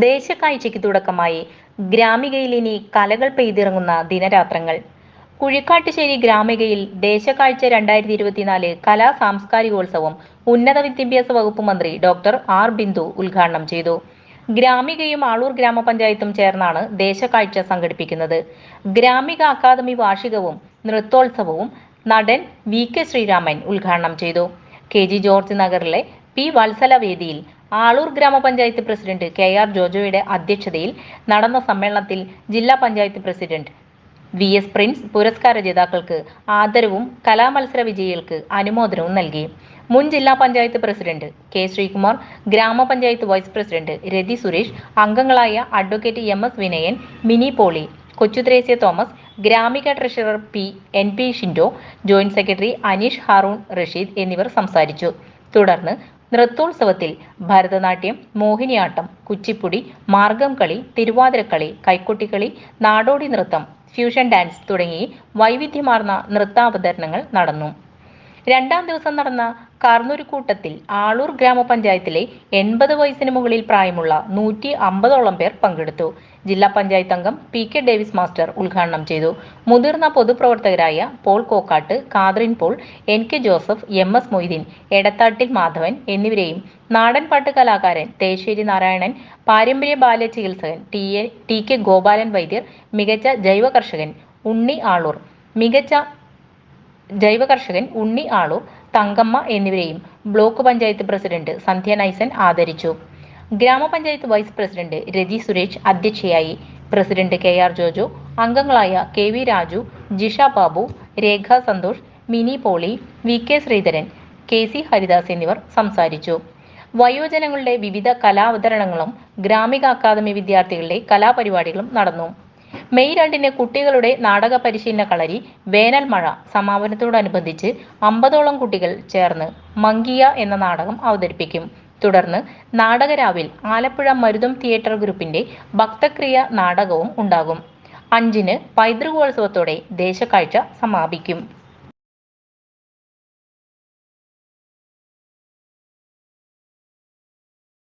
ദേശക്കാഴ്ചയ്ക്ക് തുടക്കമായി. ഗ്രാമികയിൽ ഇനി കലകൾ പെയ്തിറങ്ങുന്ന ദിനരാത്രങ്ങൾ. കുഴിക്കാട്ടുശ്ശേരി ഗ്രാമികയിൽ ദേശക്കാഴ്ച രണ്ടായിരത്തി ഇരുപത്തിനാല് കലാ സാംസ്കാരികോത്സവം ഉന്നത വിദ്യാഭ്യാസ വകുപ്പ് മന്ത്രി ഡോക്ടർ ആർ ബിന്ദു ഉദ്ഘാടനം ചെയ്തു. ഗ്രാമികയും ആളൂർ ഗ്രാമപഞ്ചായത്തും ചേർന്നാണ് ദേശക്കാഴ്ച സംഘടിപ്പിക്കുന്നത്. ഗ്രാമിക അക്കാദമി വാർഷികവും നൃത്തോത്സവവും നടൻ വി കെ ശ്രീരാമൻ ഉദ്ഘാടനം ചെയ്തു. കെ ജി ജോർജ് നഗറിലെ പി വത്സല വേദിയിൽ ആളൂർ ഗ്രാമപഞ്ചായത്ത് പ്രസിഡന്റ് കെ ആർ ജോജോയുടെ അധ്യക്ഷതയിൽ നടന്ന സമ്മേളനത്തിൽ ജില്ലാ panchayat president V S Prince പുരസ്കാര ജേതാക്കൾക്ക് ആദരവും കലാമത്സര വിജയികൾക്ക് അനുമോദനവും നൽകി. മുൻ ജില്ലാ പഞ്ചായത്ത് പ്രസിഡന്റ് കെ ശ്രീകുമാർ ഗ്രാമപഞ്ചായത്ത് വൈസ് പ്രസിഡന്റ് രതി സുരേഷ് അംഗങ്ങളായ advocate M S Vinayan Mini Poly Kochuthresia Thomas Gramika treasurer P N P Shindo joint secretary Aneesh Haroon Rasheed എന്നിവർ സംസാരിച്ചു. തുടർന്ന് നൃത്തോത്സവത്തിൽ ഭരതനാട്യം മോഹിനിയാട്ടം കുച്ചിപ്പുടി മാർഗം കളി തിരുവാതിരക്കളി കൈക്കൊട്ടിക്കളി നാടോടി നൃത്തം ഫ്യൂഷൻ ഡാൻസ് തുടങ്ങി വൈവിധ്യമാർന്ന നൃത്താവതരണങ്ങൾ നടന്നു. രണ്ടാം ദിവസം നടന്ന കാർന്നൂരുകൂട്ടത്തിൽ ആളൂർ ഗ്രാമപഞ്ചായത്തിലെ എൺപത് വയസ്സിന് മുകളിൽ പ്രായമുള്ള നൂറ്റി അമ്പതോളം പേർ പങ്കെടുത്തു. ജില്ലാ പഞ്ചായത്ത് അംഗം പി കെ ഡേവിസ് മാസ്റ്റർ ഉദ്ഘാടനം ചെയ്തു. മുതിർന്ന പൊതുപ്രവർത്തകരായ Paul Kokkatt Catherine Paul N K Joseph M S Moideen Edathattil Madhavan എന്നിവരെയും നാടൻപാട്ട് കലാകാരൻ തേശ്ശേരി നാരായണൻ പാരമ്പര്യ ബാല്യ ചികിത്സകൻ T A T K Gopalan വൈദ്യർ മികച്ച ജൈവ കർഷകൻ ഉണ്ണി ആളൂർ മികച്ച ജൈവ കർഷകൻ ഉണ്ണി ആളൂർ തങ്കമ്മ എന്നിവരെയും ബ്ലോക്ക് പഞ്ചായത്ത് പ്രസിഡന്റ് സന്ധ്യ നൈസൻ ആദരിച്ചു. ഗ്രാമപഞ്ചായത്ത് വൈസ് പ്രസിഡന്റ് രതി സുരേഷ് അധ്യക്ഷയായി പ്രസിഡന്റ് കെ ആർ ജോജോ അംഗങ്ങളായ K V Raju Jisha Babu Rekha Santhosh Mini Poly V K Sreedharan K C Haridas എന്നിവർ സംസാരിച്ചു. വയോജനങ്ങളുടെ വിവിധ കലാവതരണങ്ങളും ഗ്രാമിക അക്കാദമി വിദ്യാർത്ഥികളുടെ കലാപരിപാടികളും നടന്നു. മെയ് രണ്ടിന് കുട്ടികളുടെ നാടക പരിശീലന കളരി വേനൽ മഴ സമാപനത്തോടനുബന്ധിച്ച് അമ്പതോളം കുട്ടികൾ ചേർന്ന് മങ്കിയ എന്ന നാടകം അവതരിപ്പിക്കും. തുടർന്ന് നാടകരാവിൽ ആലപ്പുഴ മരുതം തിയേറ്റർ ഗ്രൂപ്പിന്റെ ഭക്തക്രിയ നാടകവും ഉണ്ടാകും. അഞ്ചിന് പൈതൃകോത്സവത്തോടെ ദേശക്കാഴ്ച സമാപിക്കും.